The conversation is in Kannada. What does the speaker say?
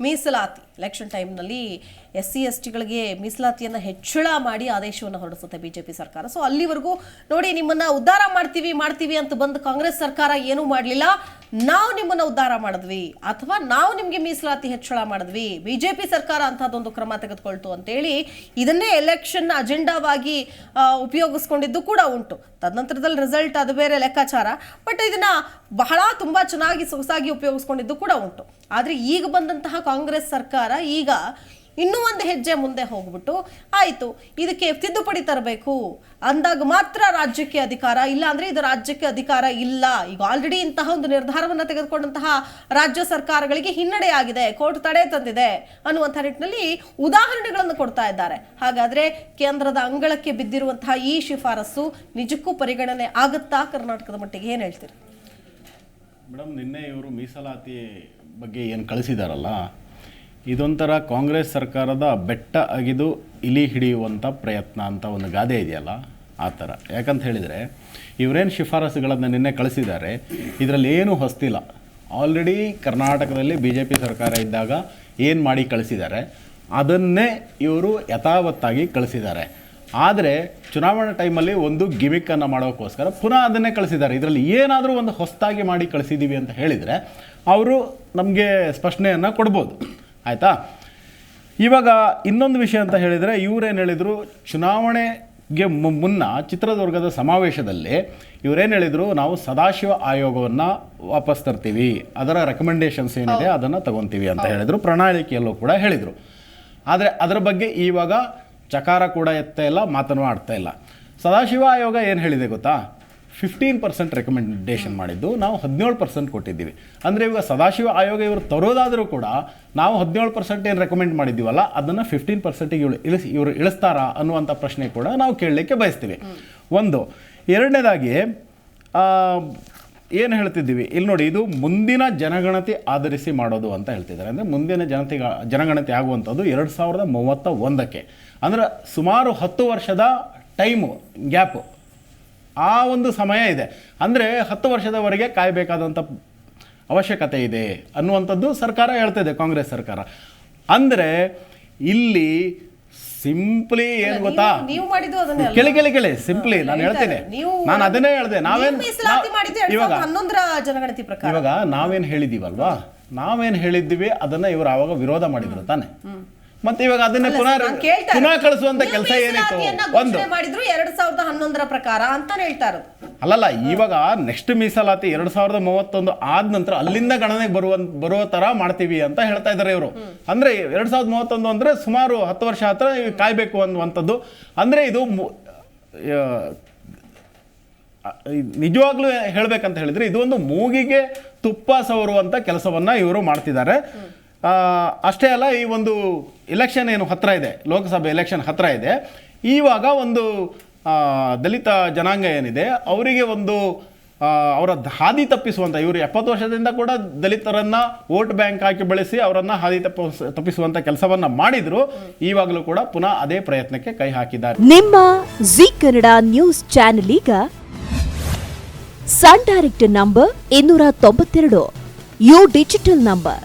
ಮೀಸಲಾತಿ ಎಲೆಕ್ಷನ್ ಟೈಮ್ನಲ್ಲಿ ಎಸ್ ಸಿ ಎಸ್ ಟಿಗಳಿಗೆ ಮೀಸಲಾತಿಯನ್ನು ಹೆಚ್ಚಳ ಮಾಡಿ ಆದೇಶವನ್ನು ಹೊರಡಿಸುತ್ತೆ ಬಿಜೆಪಿ ಸರ್ಕಾರ. ಸೊ ಅಲ್ಲಿವರೆಗೂ ನೋಡಿ ನಿಮ್ಮನ್ನ ಉದ್ಧಾರ ಮಾಡ್ತೀವಿ ಮಾಡ್ತೀವಿ ಅಂತ ಬಂದು ಕಾಂಗ್ರೆಸ್ ಸರ್ಕಾರ ಏನೂ ಮಾಡಲಿಲ್ಲ. ನಾವು ನಿಮ್ಮನ್ನ ಉದ್ಧಾರ ಮಾಡಿದ್ವಿ ಅಥವಾ ನಾವು ನಿಮಗೆ ಮೀಸಲಾತಿ ಹೆಚ್ಚಳ ಮಾಡಿದ್ವಿ. ಬಿಜೆಪಿ ಸರ್ಕಾರ ಅಂತಹದೊಂದು ಕ್ರಮ ತೆಗೆದುಕೊಳ್ತು ಅಂತೇಳಿ ಇದನ್ನೇ ಎಲೆಕ್ಷನ್ ಅಜೆಂಡಾವಾಗಿ ಉಪಯೋಗಿಸ್ಕೊಂಡಿದ್ದು ಕೂಡ ಉಂಟು. ತದನಂತರದಲ್ಲಿ ರಿಸಲ್ಟ್ ಅದು ಬೇರೆ ಲೆಕ್ಕಾಚಾರ. ಬಟ್ ಇದನ್ನ ಬಹಳ ತುಂಬಾ ಚೆನ್ನಾಗಿ ಸೊಗಸಾಗಿ ಉಪಯೋಗಿಸ್ಕೊಂಡಿದ್ದು ಕೂಡ ಉಂಟು. ಆದ್ರೆ ಈಗ ಬಂದಂತಹ ಕಾಂಗ್ರೆಸ್ ಸರ್ಕಾರ ಈಗ ಇನ್ನೂ ಒಂದು ಹೆಜ್ಜೆ ಮುಂದೆ ಹೋಗ್ಬಿಟ್ಟು, ಆಯಿತು, ಇದಕ್ಕೆ ತಿದ್ದುಪಡಿ ತರಬೇಕು. ಅಂದಾಗ ಮಾತ್ರ ರಾಜ್ಯಕ್ಕೆ ಅಧಿಕಾರ ಇಲ್ಲ ಅಂದರೆ ಇದು ರಾಜ್ಯಕ್ಕೆ ಅಧಿಕಾರ ಇಲ್ಲ. ಈಗ ಆಲ್ರೆಡಿ ಇಂತಹ ಒಂದು ನಿರ್ಧಾರವನ್ನು ತೆಗೆದುಕೊಂಡಂತಹ ರಾಜ್ಯ ಸರ್ಕಾರಗಳಿಗೆ ಹಿನ್ನಡೆ ಆಗಿದೆ, ಕೋರ್ಟ್ ತಡೆ ತಂದಿದೆ ಅನ್ನುವಂಥ ನಿಟ್ಟಿನಲ್ಲಿ ಉದಾಹರಣೆಗಳನ್ನು ಕೊಡ್ತಾ ಇದ್ದಾರೆ. ಹಾಗಾದ್ರೆ ಕೇಂದ್ರದ ಅಂಗಳಕ್ಕೆ ಬಿದ್ದಿರುವಂತಹ ಈ ಶಿಫಾರಸು ನಿಜಕ್ಕೂ ಪರಿಗಣನೆ ಆಗುತ್ತಾ? ಕರ್ನಾಟಕದ ಮಟ್ಟಿಗೆ ಏನು ಹೇಳ್ತೀರಿ? ಮೇಡಮ್, ನಿನ್ನೆ ಇವರು ಮೀಸಲಾತಿ ಬಗ್ಗೆ ಏನು ಕಳಿಸಿದಾರಲ್ಲ ಇದೊಂಥರ ಕಾಂಗ್ರೆಸ್ ಸರ್ಕಾರದ ಬೆಟ್ಟ ಅಗಿದು ಇಲಿ ಹಿಡಿಯುವಂಥ ಪ್ರಯತ್ನ ಅಂತ ಒಂದು ಗಾದೆ ಇದೆಯಲ್ಲ? ಆ ಥರ. ಯಾಕಂತ ಹೇಳಿದರೆ, ಇವರೇನು ಶಿಫಾರಸುಗಳನ್ನು ನಿನ್ನೆ ಕಳಿಸಿದ್ದಾರೆ, ಇದರಲ್ಲಿ ಏನು ಹೊಸ್ತಿಲ್ಲ. ಆಲ್ರೆಡಿ ಕರ್ನಾಟಕದಲ್ಲಿ ಬಿ ಜೆ ಪಿ ಸರ್ಕಾರ ಇದ್ದಾಗ ಏನು ಮಾಡಿ ಕಳಿಸಿದ್ದಾರೆ, ಅದನ್ನೇ ಇವರು ಯಥಾವತ್ತಾಗಿ ಕಳಿಸಿದ್ದಾರೆ. ಆದರೆ, ಚುನಾವಣಾ ಟೈಮಲ್ಲಿ ಒಂದು ಗಿಮಿಕ್ಕನ್ನು ಮಾಡೋಕ್ಕೋಸ್ಕರ ಪುನಃ ಅದನ್ನೇ ಕಳಿಸಿದ್ದಾರೆ. ಇದರಲ್ಲಿ ಏನಾದರೂ ಒಂದು ಹೊಸ್ತಾಗಿ ಮಾಡಿ ಕಳಿಸಿದ್ದೀವಿ ಅಂತ ಹೇಳಿದರೆ, ಅವರು ನಮಗೆ ಸ್ಪಷ್ಟನೆಯನ್ನು ಕೊಡ್ಬೋದು. ಆಯಿತಾ? ಇವಾಗ ಇನ್ನೊಂದು ವಿಷಯ ಅಂತ ಹೇಳಿದರೆ ಇವರೇನು ಹೇಳಿದರು ಚುನಾವಣೆಗೆ ಮುನ್ನ ಚಿತ್ರದುರ್ಗದ ಸಮಾವೇಶದಲ್ಲಿ ಇವರೇನು ಹೇಳಿದರು ನಾವು ಸದಾಶಿವ ಆಯೋಗವನ್ನು ವಾಪಸ್ ತರ್ತೀವಿ ಅದರ ರೆಕಮೆಂಡೇಷನ್ಸ್ ಏನಿದೆ ಅದನ್ನು ತಗೊತೀವಿ ಅಂತ ಹೇಳಿದರು ಪ್ರಣಾಳಿಕೆಯಲ್ಲೂ ಕೂಡ ಹೇಳಿದರು. ಆದರೆ ಅದರ ಬಗ್ಗೆ ಇವಾಗ ಚಕಾರ ಕೂಡ ಎತ್ತಾ ಇಲ್ಲ ಮಾತನ್ನು ಆಡ್ತಾ ಇಲ್ಲ. ಸದಾಶಿವ ಆಯೋಗ ಏನು ಹೇಳಿದೆ ಗೊತ್ತಾ? ಫಿಫ್ಟೀನ್ ಪರ್ಸೆಂಟ್ ರೆಕಮೆಂಡೇಶನ್ ಮಾಡಿದ್ದು, ನಾವು ಹದಿನೇಳು ಪರ್ಸೆಂಟ್ ಕೊಟ್ಟಿದ್ದೀವಿ. ಅಂದರೆ ಇವಾಗ ಸದಾಶಿವ ಆಯೋಗ ಇವರು ತರೋದಾದರೂ ಕೂಡ ನಾವು ಹದಿನೇಳು ಪರ್ಸೆಂಟ್ ಏನು ರೆಕಮೆಂಡ್ ಮಾಡಿದ್ದೀವಲ್ಲ, ಅದನ್ನು ಫಿಫ್ಟೀನ್ ಪರ್ಸೆಂಟಿಗೆ ಇಳು ಇಳಿಸಿ, ಇವರು ಇಳಿಸ್ತಾರಾ ಅನ್ನುವಂಥ ಪ್ರಶ್ನೆ ಕೂಡ ನಾವು ಕೇಳಲಿಕ್ಕೆ ಬಯಸ್ತೀವಿ. ಒಂದು, ಎರಡನೇದಾಗಿ ಏನು ಹೇಳ್ತಿದ್ದೀವಿ? ಇಲ್ಲಿ ನೋಡಿ, ಇದು ಮುಂದಿನ ಜನಗಣತಿ ಆಧರಿಸಿ ಮಾಡೋದು ಅಂತ ಹೇಳ್ತಿದ್ದಾರೆ. ಅಂದರೆ ಮುಂದಿನ ಜನತೆ ಜನಗಣತಿ ಆಗುವಂಥದ್ದು ಎರಡು ಸಾವಿರದ ಮೂವತ್ತ ಒಂದಕ್ಕೆ ಅಂದರೆ ಸುಮಾರು ಹತ್ತು ವರ್ಷದ ಟೈಮು, ಗ್ಯಾಪು. ಆ ಒಂದು ಸಮಯ ಇದೆ. ಅಂದರೆ ಹತ್ತು ವರ್ಷದವರೆಗೆ ಕಾಯಬೇಕಾದಂಥ ಅವಶ್ಯಕತೆ ಇದೆ ಅನ್ನುವಂಥದ್ದು ಸರ್ಕಾರ ಹೇಳ್ತಿದೆ ಕಾಂಗ್ರೆಸ್ ಸರ್ಕಾರ. ಅಂದರೆ ಇಲ್ಲಿ ಸಿಂಪ್ಲಿ ಏನು ಗೊತ್ತಾ? ಕೇಳಿ ಕೇಳಿ ಕೇಳಿ. ಸಿಂಪ್ಲಿ ನಾನು ಹೇಳ್ತೇನೆ. ನಾನು ಅದನ್ನೇ ಹೇಳ್ದೆ. ನಾವೇನು ಇವಾಗ ಜನಗಣತಿ ಪ್ರಕಾರ. ಇವಾಗ ನಾವೇನು ಹೇಳಿದ್ದೀವಲ್ವಾ ನಾವೇನು ಹೇಳಿದ್ದೀವಿ ಅದನ್ನ ಇವರು ಆವಾಗ ವಿರೋಧ ಮಾಡಿದ್ರು ತಾನೆ. ಮತ್ತೆ ಇವಾಗ ಅದನ್ನ ಪುನಃ ಪುನಃ ಕಳಿಸುವಂತ ಕೆಲಸ ಏನಿತ್ತು? ಒಂದು. ಮಾಡಿದ್ರು ಎರಡ್ ಸಾವಿರದ ಹನ್ನೊಂದರ ಪ್ರಕಾರ ಅಂತ ಹೇಳ್ತಾ ಇರೋದು. ಅಲ್ಲಲ್ಲ ಇವಾಗ ನೆಕ್ಸ್ಟ್ ಮೀಸಲಾತಿ ಎರಡ್ ಸಾವಿರದ ಮೂವತ್ತೊಂದು ಆದ ನಂತರ ಅಲ್ಲಿಂದ ಗಣನೆಗೆ ಬರುವ ಬರುವ ತರ ಮಾಡ್ತೀವಿ ಅಂತ ಹೇಳ್ತಾ ಇದ್ದಾರೆ ಇವರು. ಅಂದ್ರೆ ಎರಡ್ ಸಾವಿರದ ಮೂವತ್ತೊಂದು ಅಂದ್ರೆ ಸುಮಾರು ಹತ್ತು ವರ್ಷ ಹತ್ರ ಕಾಯ್ಬೇಕು ಅನ್ನುವಂಥದ್ದು. ಅಂದ್ರೆ ಇದು ನಿಜವಾಗ್ಲೂ ಹೇಳ್ಬೇಕಂತ ಹೇಳಿದ್ರೆ ಇದು ಒಂದು ಮೂಗಿಗೆ ತುಪ್ಪ ಸವರುವಂತ ಕೆಲಸವನ್ನ ಇವರು ಮಾಡ್ತಿದ್ದಾರೆ. ಅಷ್ಟೇ ಅಲ್ಲ, ಈ ಒಂದು ಎಲೆಕ್ಷನ್ ಏನು ಹತ್ತಿರ ಇದೆ, ಲೋಕಸಭೆ ಎಲೆಕ್ಷನ್ ಹತ್ತಿರ ಇದೆ. ಈವಾಗ ಒಂದು ದಲಿತ ಜನಾಂಗ ಏನಿದೆ, ಅವರಿಗೆ ಒಂದು ಅವರ ಹಾದಿ ತಪ್ಪಿಸುವಂಥ ಇವರು ಎಪ್ಪತ್ತು ವರ್ಷದಿಂದ ಕೂಡ ದಲಿತರನ್ನು ವೋಟ್ ಬ್ಯಾಂಕ್ ಹಾಕಿ ಬಳಸಿ ಅವರನ್ನು ಹಾದಿ ತಪ್ಪಿಸ್ ತಪ್ಪಿಸುವಂಥ ಕೆಲಸವನ್ನು ಮಾಡಿದ್ರು. ಈವಾಗಲೂ ಕೂಡ ಪುನಃ ಅದೇ ಪ್ರಯತ್ನಕ್ಕೆ ಕೈ ಹಾಕಿದ್ದಾರೆ. ನಿಮ್ಮ ಜಿ ಕನ್ನಡ ನ್ಯೂಸ್ ಚಾನೆಲ್ ಈಗ ಸನ್ ಡೈರೆಕ್ಟ್ ನಂಬರ್ ಇನ್ನೂರ ತೊಂಬತ್ತೆರಡು, ಯು ಡಿಜಿಟಲ್ ನಂಬರ್.